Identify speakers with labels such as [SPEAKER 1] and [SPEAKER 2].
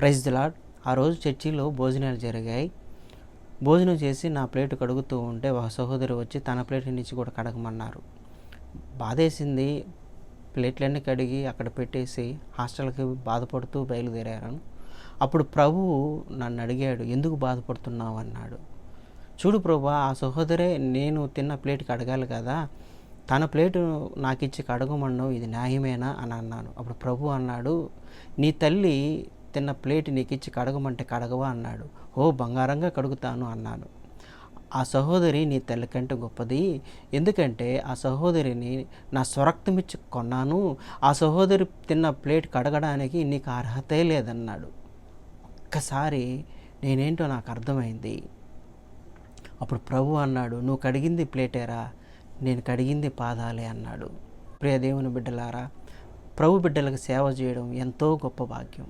[SPEAKER 1] Praise lord ఆ రోజు చర్చిలో భోజనాలు జరిగాయి. భోజనం చేసి నా ప్లేట్ కడుగుతూ ఉంటే ఒక సహోదరి వచ్చి తన ప్లేట్ నుంచి కూడా కడగమన్నారు. బాధేసింది. ప్లేట్లన్నీ కడిగి అక్కడ పెట్టేసి హాస్టల్కి బాధపడుతూ బయలుదేరాను. అప్పుడు ప్రభువు నన్ను అడిగాడు ఎందుకు బాధపడుతున్నావు? అన్నాడు. చూడు ప్రభా ఆ సహోదరే నేను తిన్న ప్లేట్ కడగాలి కదా. తన ప్లేటు నాకు ఇచ్చి కడగమన్నావు ఇది న్యాయమేనా? అని అన్నాను. అప్పుడు ప్రభు అన్నాడు నీ తల్లి తిన్న ప్లేట్ నీకు ఇచ్చి కడగమంటే కడగవా అన్నాడు. ఓ బంగారంగా కడుగుతాను అన్నాను. ఆ సహోదరి నీ తల్లి కంటే గొప్పది. ఎందుకంటే ఆ సహోదరిని నా స్వరక్తమిచ్చి కొన్నాను. ఆ సహోదరి తిన్న ప్లేట్ కడగడానికి నీకు అర్హతే లేదన్నాడు. ఒక్కసారి నేనేంటో నాకు అర్థమైంది. అప్పుడు ప్రభు అన్నాడు నువ్వు కడిగింది ప్లేటేరా? నేను కడిగింది పాదాలే అన్నాడు. ప్రియ దేవుని బిడ్డలారా ప్రభు బిడ్డలకు సేవ చేయడం ఎంతో గొప్ప భాగ్యం.